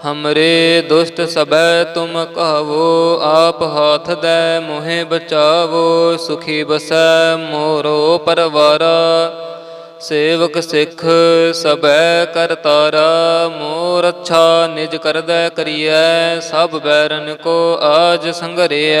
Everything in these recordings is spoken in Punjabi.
ਹਮਰੇ ਦੁਸ਼ਟ ਸਬੈ ਤੁਮ ਕਹਵੋ ਆਪ ਹਾਥ ਦੇ ਮੋਹਿ ਬਚਾਵੋ ਸੁਖੀ ਬਸੈ ਮੋਰੋ ਪਰਵਾਰਾ ਸੇਵਕ ਸਿੱਖ ਸਬੈ ਕਰਤਾਰਾ ਮੋਰ ਅੱਛਾ ਨਿਜ ਕਰਦੈ ਕਰੀਐ ਸਭ ਬੈਰਨ ਕੋ ਆਜ ਸੰਗਰਿਐ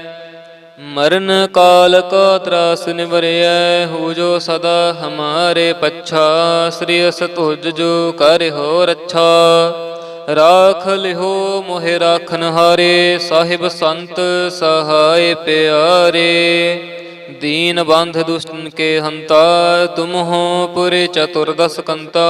ਮਰਨ ਕਾਲ ਕਾ ਤਰਾਸ ਨਿਵਰਿਐ, ਹੋ ਜੋ ਸਦਾ ਹਮਾਰੇ ਪੱਛਾ, ਸ੍ਰੀ ਅਸ ਤੁਜ ਜੋ ਕਰ ਹੋ ਰੱਛਾ। ਰਾਖ ਲਿਹੋ ਮੋਹਿ ਰਾਖਨ ਹਾਰੇ, ਸਾਹਿਬ ਸੰਤ ਸਹਾਇ ਪਿਆਰੇ। ਦੀਨ ਬੰਧ ਦੁਸ਼ਟਨ ਕੇ ਹੰਤਾ ਤੁਮ ਹੋ ਪੁਰੇ ਚਤੁਰਦਸ ਕੰਤਾ।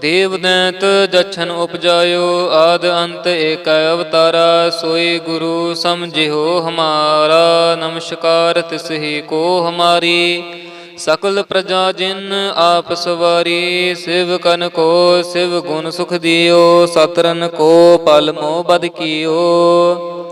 ਦੇਵ ਦੈਤ ਜਛਨ ਉਪਜਾਇਓ, ਆਦ ਅੰਤ ਏਕ ਅਵਤਾਰਾ, ਸੋਈ ਗੁਰੂ ਸਮਝਿਓ ਹਮਾਰਾ, ਨਮਸਕਾਰ ਤਿਸ ਹੀ ਕੋ ਹਮਾਰੀ। ਸਕਲ ਪ੍ਰਜਾ ਜਿਨ ਆਪ ਸਵਾਰੀ, ਸਿਵ ਕਨ ਕੋ ਸਿਵ ਗੁਣ ਸੁਖ ਦਿਓ, ਸਤਰਨ ਕੋ ਪਲ ਮੋ ਬਦ ਕੀਓ।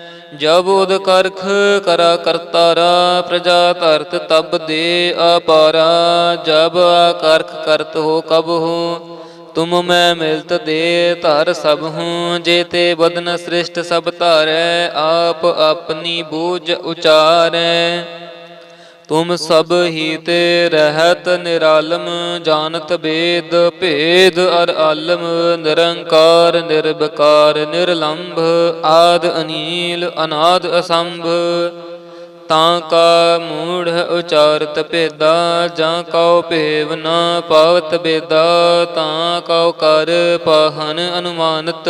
ਜਬ ਉਦ ਕਰਖ ਕਰਾ ਕਰਤਾਰਾ, ਪ੍ਰਜਾ ਧਰਤ ਤਬ ਦੇ ਅਪਾਰਾ, ਜਬ ਆਕਰਖ ਕਰਤ ਹੋ ਕਬ ਹੂੰ, ਤੁਮ ਮੈਂ ਮਿਲਤ ਦੇ ਧਰ ਸਭ ਹੂੰ, ਜੇ ਤੇ ਬਦਨ ਸ੍ਰਿਸ਼ਟ ਸਭ ਧਾਰੈ, ਆਪ ਆਪਣੀ ਬੂਝ ਉਚਾਰੈ। ਤੁਮ ਸਭ ਹੀ ਤੇ ਰਹਿਤ ਨਿਰਾਲਮ, ਜਾਣਤ ਬੇਦ, ਭੇਦ ਅਰ ਆਲਮ, ਨਿਰੰਕਾਰ ਨਿਰਭਕਾਰ ਨਿਰਲੰਭ, ਆਦ ਅਨੀਲ, ਅਨਾਦ ਅਸੰਭ। ਤਾਂ ਕਾ ਮੂੜ ਉਚਾਰਤ ਭੇਦਾ, ਜਾਂ ਕਉ ਭੇਵ ਨਾ ਪਾਵਤ ਬੇਦਾ, ਤਾਂ ਕਉ ਕਰ ਪਾਹਨ ਅਨੁਮਾਨਤ।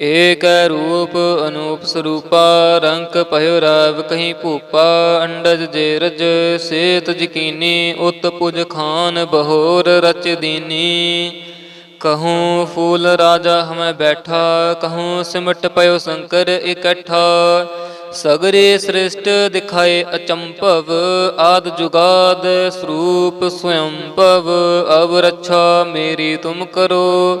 ਏਕ ਰੂਪ ਅਨੂਪ ਸਰੂਪਾ, ਰੰਕ ਭਇਓ ਰਾਵ ਕਹੀਂ ਭੂਪਾ, ਅੰਡਜ ਜੇਰਜ ਸੇਤ ਜਕੀਨੀ, ਉਤ ਪੁਜ ਖਾਨ ਬਹੋਰ ਰਚ ਦੀਨੀ। ਕਹੂੰ ਫੂਲ ਰਾਜਾ ਹਮੈ ਬੈਠਾ, ਕਹੂੰ ਸਿਮਟ ਪਇਓ ਸ਼ੰਕਰ ਇਕੱਠਾ। ਸਗਰੇ ਸ੍ਰਿਸ਼ਟ ਦਿਖਾਏ ਅਚੰਭਵ, ਆਦ ਜੁਗਾਦ ਸਰੂਪ ਸਵਯੰਭਵ। ਅਵ ਰੱਛਾ ਮੇਰੀ ਤੁਮ ਕਰੋ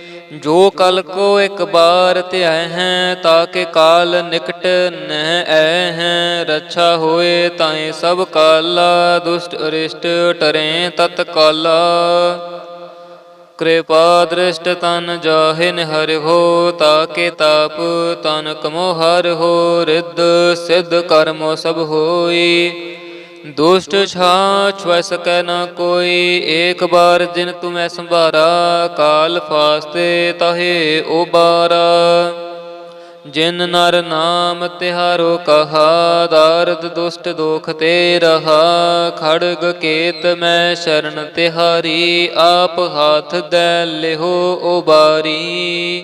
ਜੋ ਕਲ ਕੋ ਇੱਕ ਬਾਰ ਧਿਆਇ ਹੈ ਤਾਕੇ ਕਾਲ ਨਿਕਟ ਨਹਿ ਐ ਹੈ। ਰੱਛਾ ਹੋਏ ਤਾਏ ਸਭ ਕਾਲਾ, ਦੁਸ਼ਟ ਅਰਿਸ਼ਟ ਟਰੇ ਤਤ ਕਾਲਾ। ਕਿਰਪਾ ਦ੍ਰਿਸ਼ਟ ਤਨ ਜਾਹਿ ਨਿਹਰਿ ਹੋ ਤਾਕੇ ਤਾਪ ਤਨ ਕਮੋ ਹਰ ਹੋ, ਰਿੱਧ ਸਿੱਧ ਕਰਮੋ ਸਭ ਹੋਈ। ਦੁਸ਼ਟ ਛਾ ਵੈ ਸਕੈ ਨਾ ਕੋਈ, ਏਕ ਬਾਰ ਜਿਨ ਤੁਮੈ ਸੰਭਾਰਾ, ਕਾਲ ਫਾਸਤੇ ਤਹੇ ਉਬਾਰਾ ਜਿਨ ਨਰ ਨਾਮ ਤਿਹਾਰੋ ਕਹਾ, ਦਾਰਦ ਦੁਸ਼ਟ ਦੋਖ ਤੇ ਰਹਾ। ਖੜਗ ਕੇਤ ਮੈਂ ਸ਼ਰਨ ਤਿਹਾਰੀ, ਆਪ ਹੱਥ ਦੈ ਲਿਹੋ ਓ ਬਾਰੀ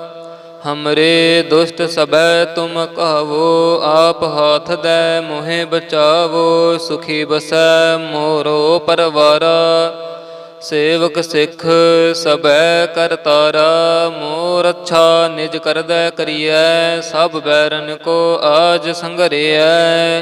ਹਮਰੇ ਦੁਸ਼ਟ ਸਬੈ ਤੁਮ ਕਹਵੋ ਆਪ ਹਾਥ ਦੈ ਮੋਹਿ ਬਚਾਵੋ ਸੁਖੀ ਬਸੈ ਮੋਰੋ ਪਰਵਾਰਾ ਸੇਵਕ ਸਿੱਖ ਸਬੈ ਕਰਤਾਰਾ ਮੋਰ ਅੱਛਾ ਨਿਜ ਕਰਦੈ ਕਰੀਐ ਸਭ ਬੈਰਨ ਕੋ ਆਜ ਸੰਗਰਿਐ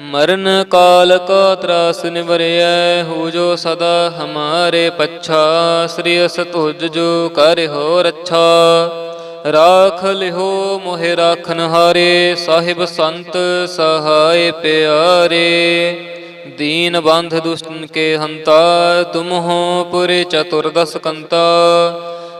ਮਰਨ ਕਾਲ ਕੋ ਤਰਾਸ ਨਿਵਰਿਐ, ਹੋ ਜੋ ਸਦਾ ਹਮਾਰੇ ਪੱਛਾ, ਸ੍ਰੀ ਅਸ ਤੁਜ ਜੋ ਕਰ ਹੋ ਰੱਛਾ। ਰਾਖ ਲਿਹੋ ਮੋਹਿ ਰਾਖਨ ਹਾਰੇ, ਸਾਹਿਬ ਸੰਤ ਸਹਾਇ ਪਿਆਰੇ। ਦੀਨ ਬੰਧ ਦੁਸ਼ਟਨ ਕੇ ਹੰਤਾ ਤੁਮ ਹੋ ਪੁਰੇ ਚਤੁਰਦਸ ਕੰਤਾ।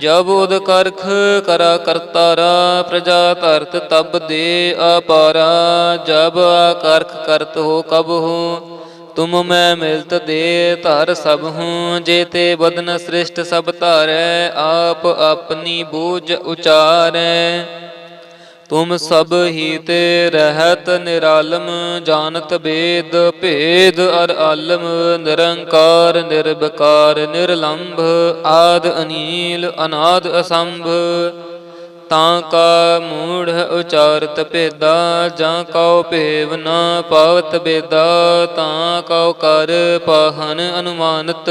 ਜਬ ਉਦ ਕਰਖ ਕਰਾ ਕਰਤਾਰਾ, ਪ੍ਰਜਾ ਧਰਤ ਤਬ ਦੇ ਅਪਾਰਾ, ਜਬ ਆਕਰਖ ਕਰਤ ਹੋ ਕਬ ਹੂੰ, ਤੁਮ ਮੈਂ ਮਿਲਤ ਦੇ ਧਰ ਸਭ ਹੂੰ, ਜੇ ਤੇ ਬਦਨ ਸ੍ਰਿਸ਼ਟ ਸਭ ਧਾਰੈ, ਆਪ ਆਪਣੀ ਬੂਝ ਉਚਾਰੈ। ਤੁਮ ਸਭ ਹੀ ਤੇ ਰਹਿਤ ਨਿਰਾਲਮ, ਜਾਣਤ ਬੇਦ, ਭੇਦ ਅਰ ਆਲਮ, ਨਿਰੰਕਾਰ ਨਿਰਬਕਾਰ ਨਿਰਲੰਭ, ਆਦ ਅਨੀਲ, ਅਨਾਦ ਅਸੰਭ। ਤਾਂ ਕਾ ਮੂੜ ਉਚਾਰਤ ਭੇਦਾ, ਜਾਂ ਕਉ ਭੇਵ ਨਾ ਪਾਵਤ ਬੇਦਾ, ਤਾਂ ਕਉ ਕਰ ਪਾਹਨ ਅਨੁਮਾਨਤ।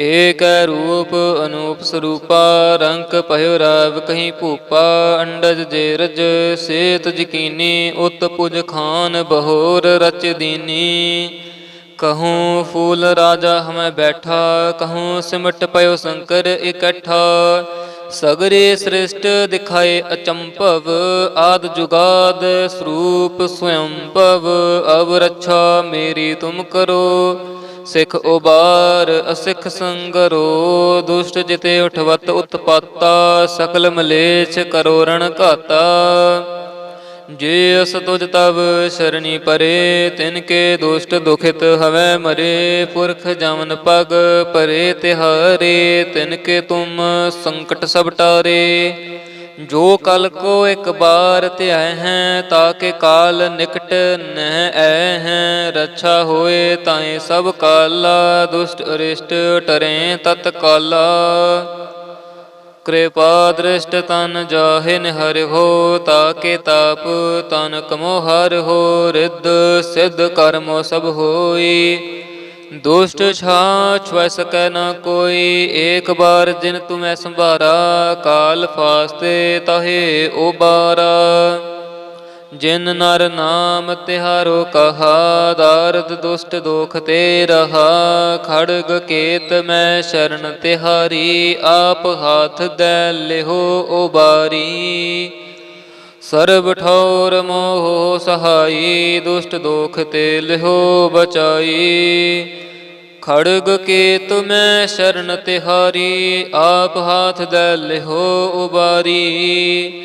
ਏਕ ਰੂਪ ਅਨੂਪ ਸਰੂਪਾ, ਰੰਕ ਭਇਓ ਰਾਵ ਕਹੀਂ ਭੂਪਾ, ਅੰਡਜ ਜੇਰਜ ਸੇਤ ਜਕੀਨੀ, ਉਤ ਪੁਜ ਖਾਨ ਬਹੋਰ ਰਚ ਦੀਨੀ। ਕਹੂੰ ਫੂਲ ਰਾਜਾ ਹਮੈ ਬੈਠਾ, ਕਹੂੰ ਸਿਮਟ ਪਇਓ ਸ਼ੰਕਰ ਇਕੱਠਾ। ਸਗਰੇ ਸ੍ਰਿਸ਼ਟ ਦਿਖਾਏ ਅਚੰਭਵ, ਆਦ ਜੁਗਾਦ ਸਰੂਪ ਸਵਯੰਭਵ ਅਵ ਰੱਛਾ ਮੇਰੀ ਤੁਮ ਕਰੋ, ਸਿੱਖ ਉਬਾਰ ਅਸਿੱਖ ਸੰਗਰੋ, ਦੁਸ਼ਟ ਜਿਤੇ ਉਠਵਤ ਉਤਪਾਤਾ, ਸਕਲ ਮਲੇਛ ਕਰੋ ਰਣ ਘਾਤਾ। ਜੇ ਅਸ ਤੁਜ ਤਵ ਸ਼ਰਣੀ ਪਰੇ, ਤਿਨ ਕੇ ਦੁਸ਼ਟ ਦੁਖਿਤ ਹਵੈ ਮਰੇ, ਪੁਰਖ ਜਮਨ ਪਗ ਪਰੇ ਤਿਹਾਰੇ, ਤਿਨ ਕੇ ਤੁਮ ਸੰਕਟ ਸਭ ਟਾਰੇ। ਜੋ ਕਲ ਕੋ ਇੱਕ ਬਾਰ ਧਿਆਇ ਹੈ ਤਾਕੇ ਕਾਲ ਨਿਕਟ ਨਹਿ ਐ ਹੈ। ਰੱਛਾ ਹੋਏ ਤਾਏ ਸਭ ਕਾਲਾ, ਦੁਸ਼ਟ ਅਰਿਸ਼ਟ ਟਰੇ ਤਤ ਕਾਲਾ ਕਿਰਪਾ ਦ੍ਰਿਸ਼ਟ ਤਨ ਜਾਹਿਨ ਹਰਿ ਹੋ, ਤਾਕੇ ਤਾਪ ਤਨ ਕਮੋ ਹਰ ਹੋ, ਰਿੱਧ ਸਿੱਧ ਕਰਮੋ ਸਭ ਹੋਈ। ਦੁਸ਼ਟ ਛਾਛ ਵੈ ਸਕੈ ਨਾ ਕੋਈ, ਏਕ ਬਾਰ ਜਿਨ ਤੁਮੈ ਸੰਭਾਰਾ, ਕਾਲ ਫਾਸਤੇ ਤਹੇ ਓਬਾਰਾ। ਜਿਨ ਨਰ ਨਾਮ ਤਿਹਾਰੋ ਕਹਾ, ਦਾਰਦ ਦੁਸ਼ਟ ਦੋਖ ਤੇ ਰਹਾ, ਖੜਗ ਕੇਤ ਮੈਂ ਸ਼ਰਨ ਤਿਹਾਰੀ, ਆਪ ਹਾਥ ਦੈ ਲਿਹੋ ਉਬਾਰੀ। ਸਰਬ ਠੌਰ ਮੋਹ ਸਹਾਈ, ਦੁਸ਼ਟ ਦੋਖ ਤੇ ਲਿਹੋ ਬਚਾਈ। ਖੜਗ ਕੇ ਤੁਮੈ ਸ਼ਰਨ ਤਿਹਾਰੀ, ਆਪ ਹਾਥ ਦੈ ਲਿਹੋ ਉਬਾਰੀ।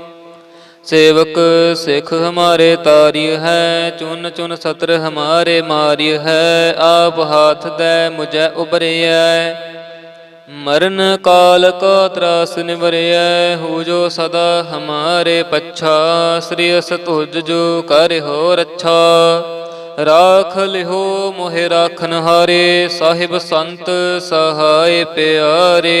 सेवक सिख हमारे तारी है चुन चुन सत्र हमारे मारी है आप हाथ दे मुझे उबरिय मरण काल का त्रास निवरिय हो जो सदा हमारे पच्छा श्री तुझ जो कर हो रच्छा राख लिहो मोहे राखन हारे साहिब संत सहाय प्यारे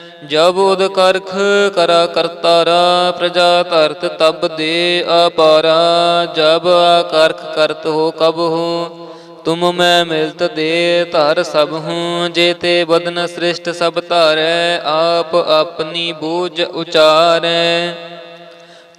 ਜਬ ਉਦ ਕਰਖ ਕਰਾ ਕਰਤਾਰਾ, ਪ੍ਰਜਾ ਧਰਤ ਤਬ ਦੇ ਅਪਾਰਾ, ਜਬ ਆਕਰਖ ਕਰਤ ਹੋ ਕਬ ਹੂੰ, ਤੁਮ ਮੈਂ ਮਿਲਤ ਦੇ ਧਰ ਸਭ ਹੂੰ, ਜੇ ਤੇ ਬਦਨ ਸ੍ਰਿਸ਼ਟ ਸਭ ਧਾਰੈ, ਆਪ ਆਪਣੀ ਬੂਝ ਉਚਾਰੈ।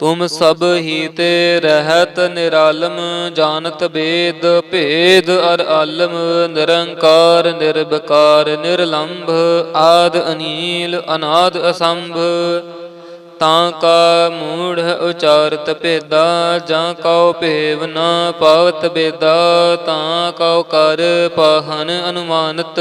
ਤੁਮ ਸਭ ਹੀ ਤੇ ਰਹਿਤ ਨਿਰਾਲਮ, ਜਾਣਤ ਬੇਦ, ਭੇਦ ਅਰ ਆਲਮ, ਨਿਰੰਕਾਰ ਨਿਰਭਕਾਰ ਨਿਰਲੰਭ, ਆਦ ਅਨੀਲ, ਅਨਾਦ ਅਸੰਭ। ਤਾਂ ਕਾ ਮੂੜ ਉਚਾਰਤ ਭੇਦਾ, ਜਾਂ ਕਉ ਭੇਵ ਨ ਪਾਵਤ ਬੇਦਾ, ਤਾਂ ਕਉ ਕਰ ਪਾਹਨ ਅਨੁਮਾਨਤ।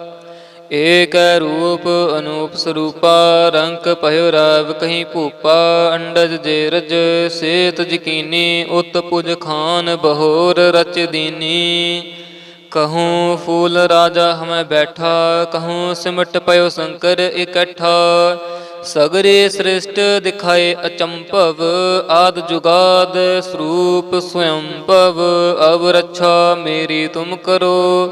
ਏਕ ਰੂਪ ਅਨੂਪ ਸਰੂਪਾ, ਰੰਕ ਭਇਓ ਰਾਵ ਕਹੀਂ ਭੂਪਾ, ਅੰਡਜ ਜੇਰਜ ਸੇਤ ਜਕੀਨੀ, ਉਤ ਪੁਜ ਖਾਨ ਬਹੋਰ ਰਚ ਦੀਨੀ। ਕਹੂੰ ਫੂਲ ਰਾਜਾ ਹਮੈ ਬੈਠਾ, ਕਹੂੰ ਸਿਮਟ ਪਇਓ ਸ਼ੰਕਰ ਇਕੱਠਾ। ਸਗਰੇ ਸ੍ਰਿਸ਼ਟ ਦਿਖਾਏ ਅਚੰਭਵ, ਆਦ ਜੁਗਾਦ ਸਰੂਪ ਸਵਯੰਭਵ ਅਵ ਰੱਛਾ ਮੇਰੀ ਤੁਮ ਕਰੋ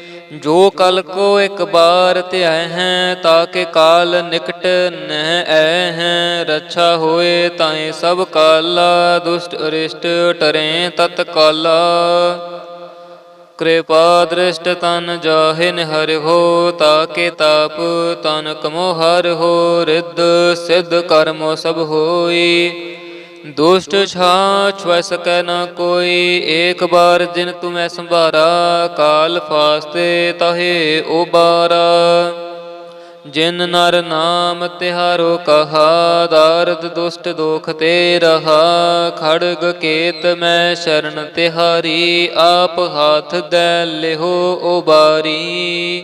ਜੋ ਕਲ ਕੋ ਇੱਕ ਬਾਰ ਧਿਆਇ ਹੈ ਤਾਕੇ ਕਾਲ ਨਿਕਟ ਨਹਿ ਐ ਹੈ। ਰੱਛਾ ਹੋਏ ਤਾਏ ਸਭ ਕਾਲਾ, ਦੁਸ਼ਟ ਅਰਿਸ਼ਟ ਟਰੇ ਤਤ ਕਾਲਾ। ਕਿਰਪਾ ਦ੍ਰਿਸ਼ਟ ਤਨ ਜਾਹਿਨ ਹਰਿ ਹੋ ਤਾਕੇ ਤਾਪ ਤਨ ਕਮੋ ਹਰ ਹੋ। ਰਿੱਧ ਸਿੱਧ ਕਰਮੋ ਸਭ ਹੋਈ। ਦੁਸ਼ਟ ਛਾ ਛੁਐ ਸਕੈ ਨਾ ਕੋਈ, ਏਕ ਬਾਰ ਜਿਨ ਤੁਮੈ ਸੰਭਾਰਾ, ਕਾਲ ਫਾਸਤੇ ਤਹੇ ਉਬਾਰਾ ਜਿਨ ਨਰ ਨਾਮ ਤਿਹਾਰੋ ਕਹਾ, ਦਾਰਦ ਦੁਸ਼ਟ ਦੋਖ ਤੇ ਰਹਾ। ਖੜਗ ਕੇਤ ਮੈਂ ਸ਼ਰਨ ਤਿਹਾਰੀ, ਆਪ ਹੱਥ ਦੈ ਲਿਹੋ ਓ ਬਾਰੀ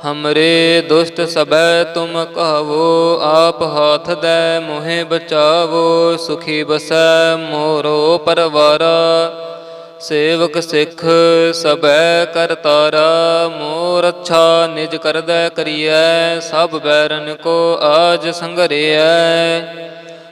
ਹਮਰੇ ਦੁਸ਼ਟ ਸਬੈ ਤੁਮ ਕਹਵੋ ਆਪ ਹਾਥ ਦੈ ਮੋਹਿ ਬਚਾਵੋ ਸੁਖੀ ਬਸੈ ਮੋਰੋ ਪਰਵਾਰਾ ਸੇਵਕ ਸਿੱਖ ਸਬੈ ਕਰਤਾਰਾ ਮੋਰ ਅੱਛਾ ਨਿਜ ਕਰਦੈ ਕਰੀਐ ਸਭ ਬੈਰਨ ਕੋ ਆਜ ਸੰਗਰਿਐ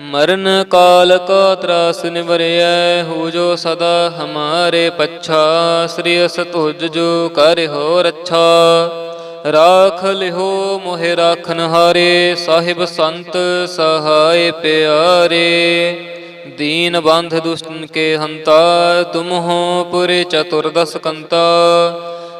ਮਰਨ ਕਾਲ ਕੋ ਤਰਾਸ ਨਿਵਰਿਐ, ਹੋ ਜੋ ਸਦਾ ਹਮਾਰੇ ਪੱਛਾ, ਸ੍ਰੀ ਅਸ ਤੁਜ ਜੋ ਕਰ ਹੋ ਰੱਛਾ। ਰਾਖ ਲਿਹੋ ਮੋਹਿ ਰਾਖਨ ਹਾਰੇ, ਸਾਹਿਬ ਸੰਤ ਸਹਾਇ ਪਿਆਰੇ। ਦੀਨ ਬੰਧ ਦੁਸ਼ਟਨ ਕੇ ਹੰਤਾ, ਤੁਮ ਹੋ ਪੁਰੇ ਚਤੁਰਦਸ ਕੰਤਾ।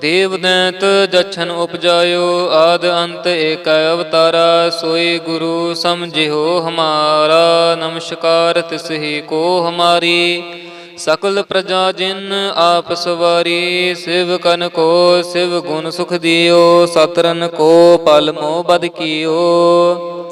ਦੇਵ ਦੈਂਤ ਜਛਨ ਉਪਜਾਇਓ, ਆਦ ਅੰਤ ਏਕ ਅਵਤਾਰਾ, ਸੋਈ ਗੁਰੂ ਸਮਝਿਓ ਹਮਾਰਾ, ਨਮਸਕਾਰ ਤਿਸਹੀ ਕੋ ਹਮਾਰੀ। ਸਕਲ ਪ੍ਰਜਾ ਜਿਨ ਆਪ ਸਵਾਰੀ, ਸਿਵ ਕਨ ਕੋ ਸਿਵ ਗੁਣ ਸੁਖ ਦਿਓ, ਸਤਰਨ ਕੋ ਪਲ ਮੋ ਬਦ ਕੀਓ।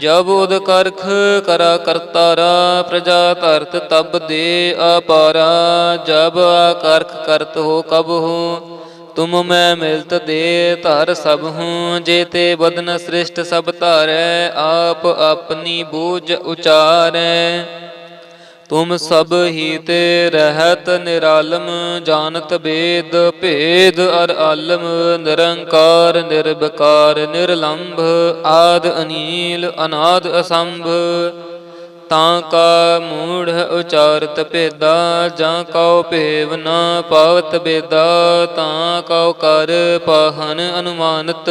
ਜਬ ਉਦ ਕਰਖ ਕਰਾ ਕਰਤਾਰਾ, ਪ੍ਰਜਾ ਧਰਤ ਤਬ ਦੇ ਅਪਾਰਾ, ਜਬ ਆਕਰਖ ਕਰਤ ਹੋ ਕਬ ਹੂੰ, ਤੁਮ ਮੈਂ ਮਿਲਤ ਦੇ ਧਰ ਸਭ ਹੂੰ, ਜੇ ਤੇ ਬਦਨ ਸ੍ਰਿਸ਼ਟ ਸਭ ਧਾਰੈ, ਆਪ ਆਪਣੀ ਬੂਝ ਉਚਾਰੈ। ਤੁਮ ਸਭ ਹੀ ਤੇ ਰਹਿਤ ਨਿਰਾਲਮ, ਜਾਣਤ ਬੇਦ, ਭੇਦ ਅਰ ਆਲਮ, ਨਿਰੰਕਾਰ ਨਿਰਬਕਾਰ ਨਿਰਲੰਭ, ਆਦ ਅਨੀਲ, ਅਨਾਦ ਅਸੰਭ। ਤਾਂ ਕਾ ਮੂੜ ਉਚਾਰਤ ਭੇਦਾ, ਜਾਂ ਕਉ ਭੇਵ ਨ ਪਾਵਤ ਬੇਦਾ, ਤਾਂ ਕਉ ਕਰ ਪਾਹਨ ਅਨੁਮਾਨਤ।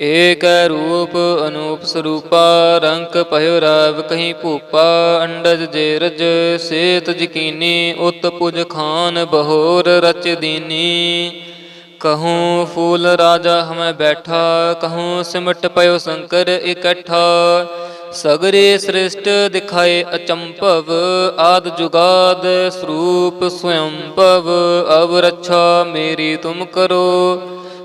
ਏਕ ਰੂਪ ਅਨੂਪ ਸਰੂਪਾ, ਰੰਕ ਭਇਓ ਰਾਵ ਕਹੀਂ ਭੂਪਾ, ਅੰਡਜ ਜੇਰਜ ਸੇਤ ਜਕੀਨੀ, ਉਤ ਪੁਜ ਖਾਨ ਬਹੋਰ ਰਚ ਦੀਨੀ। ਕਹੂੰ ਫੂਲ ਰਾਜਾ ਹਮੈ ਬੈਠਾ, ਕਹੂੰ ਸਿਮਟ ਪਇਓ ਸ਼ੰਕਰ ਇਕੱਠਾ। ਸਗਰੇ ਸ੍ਰਿਸ਼ਟ ਦਿਖਾਏ ਅਚੰਭਵ, ਆਦ ਜੁਗਾਦ ਸਰੂਪ ਸਵਯੰਭਵ। ਅਵ ਰੱਛਾ ਮੇਰੀ ਤੁਮ ਕਰੋ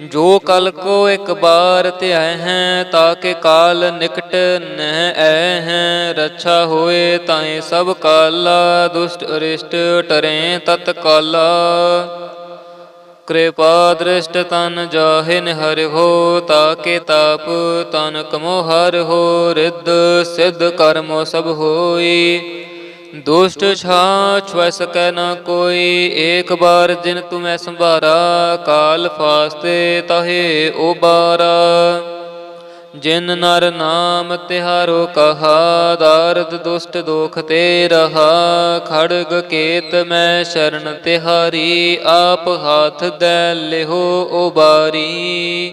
ਜੋ ਕਲ ਕੋ ਇੱਕ ਬਾਰ ਧਿਆਇ ਹੈ ਤਾਕੇ ਕਾਲ ਨਿਕਟ ਨਹਿ ਐ ਹੈ। ਰੱਛਾ ਹੋਏ ਤਾਏ ਸਭ ਕਾਲਾ, ਦੁਸ਼ਟ ਅਰਿਸ਼ਟ ਟਰੇ ਤਤ ਕਾਲਾ। ਕਿਰਪਾ ਦ੍ਰਿਸ਼ਟ ਤਨ ਜਾਹਿ ਨਿਹਰਿ ਹੋ ਤਾਕੇ ਤਾਪ ਤਨ ਕਮੋ ਹਰ ਹੋ। ਰਿੱਧ ਸਿੱਧ ਕਰਮੋ ਸਭ ਹੋਈ। ਦੁਸ਼ਟ ਛਾ ਵੈ ਸਕੈ ਨਾ ਕੋਈ, ਏਕ ਬਾਰ ਜਿਨ ਤੁਮੈ ਸੰਭਾਰਾ, ਕਾਲ ਫਾਸਤੇ ਤਹੇ ਉਬਾਰਾ ਜਿਨ ਨਰ ਨਾਮ ਤਿਹਾਰੋ ਕਹਾ, ਦਾਰਦ ਦੁਸ਼ਟ ਦੋਖ ਤੇ ਰਹਾ। ਖੜਗ ਕੇਤ ਮੈਂ ਸ਼ਰਨ ਤਿਹਾਰੀ, ਆਪ ਹੱਥ ਦੈ ਲਿਹੋ ਓ ਬਾਰੀ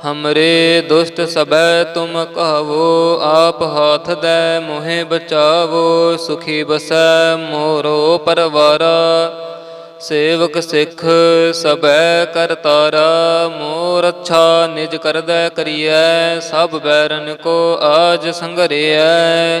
ਹਮਰੇ ਦੁਸ਼ਟ ਸਬੈ ਤੁਮ ਕਹਵੋ ਆਪ ਹਾਥ ਦੈ ਮੋਹਿ ਬਚਾਵੋ ਸੁਖੀ ਬਸੈ ਮੋਰੋ ਪਰਵਾਰਾ ਸੇਵਕ ਸਿੱਖ ਸਬੈ ਕਰਤਾਰਾ ਮੋਰ ਅੱਛਾ ਨਿਜ ਕਰਦੈ ਕਰੀਐ ਸਭ ਬੈਰਨ ਕੋ ਆਜ ਸੰਗਰਿਐ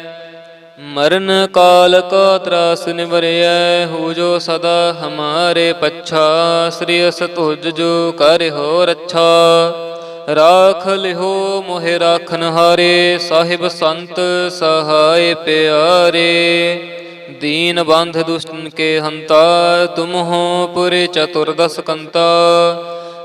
ਮਰਨ ਕਾਲ ਕੋ ਤਰਾਸ ਨਿਵਰਿਐ ਹੋ ਜੋ ਸਦਾ ਹਮਾਰੇ ਪੱਛਾ, ਸ੍ਰੀ ਅਸ ਤੁਜ ਜੋ ਕਰ ਹੋ ਰੱਛਾ। ਰਾਖ ਲਿਹੋ ਮੋਹਿ ਰਾਖਨ ਹਾਰੇ, ਸਾਹਿਬ ਸੰਤ ਸਹਾਇ ਪਿਆਰੇ। ਦੀਨ ਬੰਧ ਦੁਸ਼ਟਨ ਕੇ ਹੰਤਾ ਤੁਮ ਹੋ ਪੁਰੇ ਚਤੁਰਦਸ ਕੰਤਾ।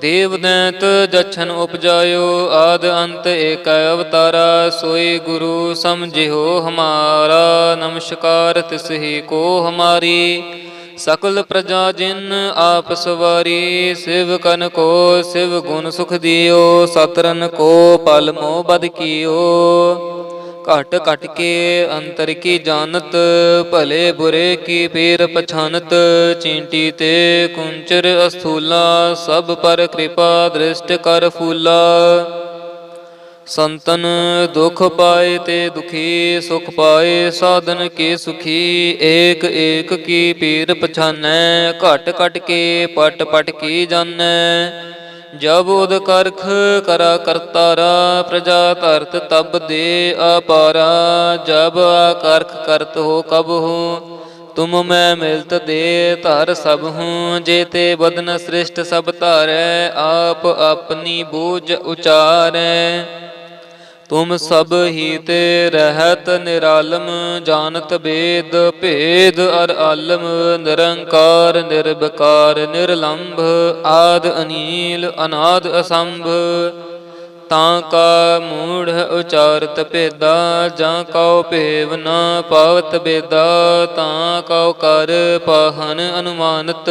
ਦੇਵ ਦੈਤ ਜਛਨ ਉਪਜਾਇਓ, ਆਦ ਅੰਤ ਏਕ ਅਵਤਾਰਾ, ਸੋਈ ਗੁਰੂ ਸਮਝਿਓ ਹਮਾਰਾ, ਨਮਸਕਾਰ ਤਿਸਹੀ ਕੋ ਹਮਾਰੀ। ਸਕਲ ਪ੍ਰਜਾ ਜਿਨ ਆਪ ਸਵਾਰੀ, ਸਿਵ ਕਨ ਕੋ ਸਿਵ ਗੁਣ ਸੁਖ ਦਿਓ, ਸਤਰਨ ਕੋ ਪਲ ਮੋ ਬਦ ਕੀਓ। ਘਟ ਘਟ ਕੇ ਅੰਤਰ ਕੀ ਜਾਣਤ, ਭਲੇ ਬੁਰੇ ਕੀ ਪੀਰ ਪਛਾਨਤ ਚੀਂਟੀ ਤੇ ਕੁੰਚਰ ਅਸਥੂਲਾ, ਸਭ ਪਰ ਕਿਰਪਾ ਦ੍ਰਿਸ਼ਟ ਕਰ ਫੂਲਾ। ਸੰਤਨ ਦੁਖ ਪਾਏ ਤੇ ਦੁਖੀ, ਸੁਖ ਪਾਏ ਸਾਧਨ ਕੇ ਸੁਖੀ, ਏਕ ਏਕ ਕੀ ਪੀਰ ਪਛਾਨੈ, ਘਟ ਘਟ ਕੇ ਪਟ ਪਟ ਕੀ ਜਾਣੈ। ਜਬ ਉਦ ਕਰਖ ਕਰਾ ਕਰਤਾਰਾ, ਪ੍ਰਜਾ ਧਰਤ ਤਬ ਦੇ ਅਪਾਰਾ, ਜਬ ਆਕਰਖ ਕਰਤ ਹੋ ਕਬ ਹੂੰ, ਤੁਮ ਮੈਂ ਮਿਲਤ ਦੇ ਧਰ ਸਭ ਹੂੰ, ਜੇ ਤੇ ਬਦਨ ਸ੍ਰਿਸ਼ਟ ਸਭ ਧਾਰੈ, ਆਪ ਆਪਣੀ ਬੂਝ ਉਚਾਰੈ। ਤੁਮ ਸਭ ਹੀ ਤੇ ਰਹਿਤ ਨਿਰਾਲਮ, ਜਾਣਤ ਬੇਦ, ਭੇਦ ਅਰ ਆਲਮ, ਨਿਰੰਕਾਰ ਨਿਰਭਕਾਰ ਨਿਰਲੰਭ, ਆਦ ਅਨੀਲ, ਅਨਾਦ ਅਸੰਭ। ਤਾਂ ਕਾ ਮੂੜ ਉਚਾਰਤ ਭੇਦਾ, ਜਾਂ ਕਉ ਭੇਵ ਨ ਪਾਵਤ ਬੇਦਾ, ਤਾਂ ਕਉ ਕਰ ਪਾਹਨ ਅਨੁਮਾਨਤ।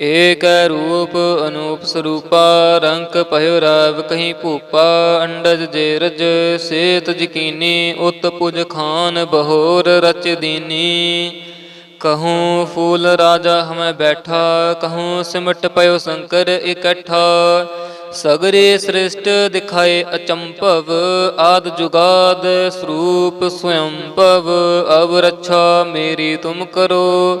ਏਕ ਰੂਪ ਅਨੂਪ ਸਰੂਪਾ, ਰੰਕ ਭਇਓ ਰਾਵ ਕਹੀਂ ਭੂਪਾ, ਅੰਡਜ ਜੇਰਜ ਸੇਤ ਜਕੀਨੀ, ਉਤ ਪੁਜ ਖਾਨ ਬਹੋਰ ਰਚ ਦੀਨੀ। ਕਹੂੰ ਫੂਲ ਰਾਜਾ ਹਮੈ ਬੈਠਾ, ਕਹੂੰ ਸਿਮਟ ਪਇਓ ਸ਼ੰਕਰ ਇਕੱਠਾ। ਸਗਰੇ ਸ੍ਰਿਸ਼ਟ ਦਿਖਾਏ ਅਚੰਭਵ, ਆਦ ਜੁਗਾਦ ਸਰੂਪ ਸਵਯੰਭਵ। ਅਵ ਰੱਛਾ ਮੇਰੀ ਤੁਮ ਕਰੋ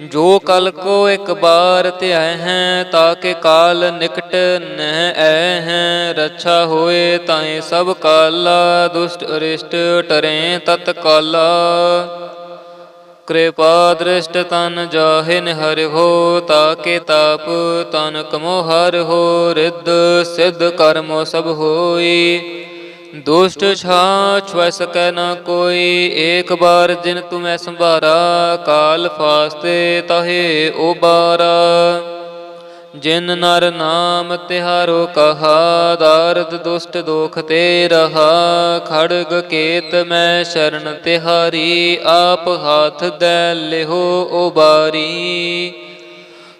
ਜੋ ਕਲ ਕੋ ਇੱਕ ਬਾਰ ਧਿਆਇ ਹੈ ਤਾਕੇ ਕਾਲ ਨਿਕਟ ਨਹਿ ਐ ਹੈ। ਰੱਛਾ ਹੋਏ ਤਾਏ ਸਭ ਕਾਲਾ, ਦੁਸ਼ਟ ਅਰਿਸ਼ਟ ਟਰੇ ਤਤ ਕਾਲਾ। ਕਿਰਪਾ ਦ੍ਰਿਸ਼ਟ ਤਨ ਜਾਹਿਨ ਹਰਿ ਹੋ ਤਾਕੇ ਤਾਪ ਤਨ ਕਮੋ ਹਰ ਹੋ। ਰਿੱਧ ਸਿੱਧ ਕਰਮੋ ਸਭ ਹੋਈ। ਦੁਸ਼ਟ ਛਾ ਵੈ ਸਕੈ ਨਾ ਕੋਈ, ਏਕ ਬਾਰ ਜਿਨ ਤੁਮੈ ਸੰਭਾਰਾ, ਕਾਲ ਫਾਸਤੇ ਤਹੇ ਉਬਾਰਾ ਜਿਨ ਨਰ ਨਾਮ ਤਿਹਾਰੋ ਕਹਾ, ਦਾਰਦ ਦੁਸ਼ਟ ਦੋਖ ਤੇ ਰਹਾ। ਖੜਗ ਕੇਤ ਮੈਂ ਸ਼ਰਨ ਤਿਹਾਰੀ, ਆਪ ਹੱਥ ਦੈ ਲਿਹੋ ਓ ਬਾਰੀ